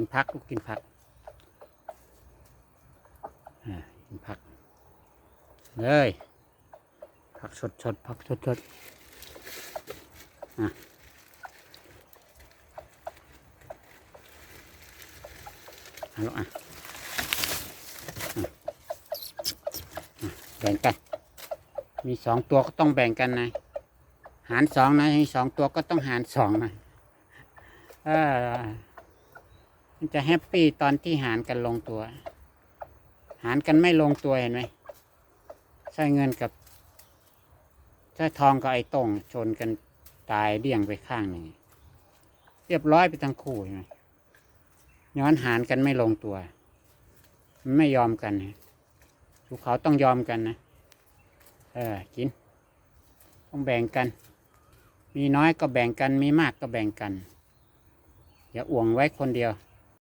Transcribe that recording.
กินผักลูกกินผักอ่ากินผัก เลยผักสดสดผักสดสดอะเอาละอะแบ่งกัน มีสองตัวก็ต้องแบ่งกันนะ หารสองนะมีสองตัวก็ต้องหารสองนะเออ มันจะแฮปปี้ตอนที่หารกันลงตัว หารกันไม่ลงตัวเห็นไหมใช้เงินกับใช้ทองกับไอ้ตงชนกันตายเดี่ยงไปข้างหนึ่งเรียบร้อยไปทั้งคู่เห็นไหมย้อนหารกันไม่ลงตัว มันไม่ยอมกันนะภูเขาต้องยอมกันนะ เออ กิน ต้องแบ่งกัน มีน้อยก็แบ่งกัน มีมากก็แบ่งกัน อย่าอ่วงไว้คนเดียว